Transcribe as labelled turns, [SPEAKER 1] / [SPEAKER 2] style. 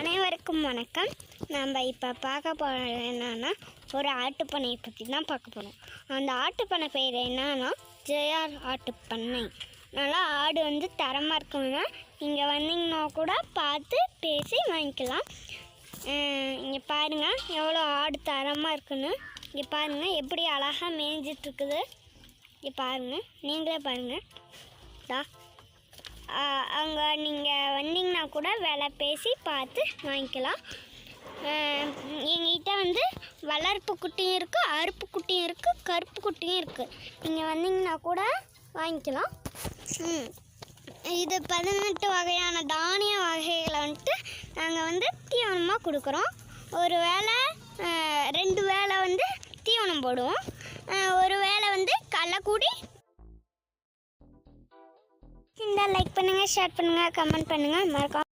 [SPEAKER 1] அனைவருக்கும் வணக்கம். நம்ம இப்போ பார்க்க போகிறது என்னென்னா ஒரு ஆட்டுப்பண்ணையை பற்றி தான் பார்க்க போகிறோம் அந்த ஆட்டுப்பண்ணை பேர் என்னன்னா ஜேஆர் ஆட்டுப்பண்ணை. நல்லா ஆடு வந்து தரமாக இருக்குங்க. இங்கே வந்தீங்கன்னா கூட பார்த்து பேசி வாங்கிக்கலாம். இங்கே பாருங்கள் எவ்வளோ ஆடு தரமாக இருக்குன்னு. இங்கே பாருங்கள் எப்படி அழகாக மேய்ஞ்சிட்ருக்குது. இங்கே பாருங்கள் நீங்களே பாருங்கள் தா அங்கே நீங்கள் வந்து வந்தீங்கன்னா கூட விலை பேசி பார்த்து வாங்கிக்கலாம். எங்ககிட்ட வந்து வளர்ப்பு குட்டியும் இருக்குது அறுப்பு குட்டியும் இருக்குது கருப்பு குட்டியும் இருக்குது நீங்கள் வந்தீங்கன்னா கூட வாங்கிக்கலாம். இது பதினெட்டு வகையான தானிய வகைகளை வந்துட்டு நாங்கள் வந்து தீவனமாக கொடுக்குறோம். ஒரு வேளை ரெண்டு வேளை வந்து தீவனம் போடுவோம். ஒரு வேளை வந்து கடலக்கூடி இந்த லைக் பண்ணுங்கள் ஷேர் பண்ணுங்கள் கமெண்ட் பண்ணுங்கள் மறக்காம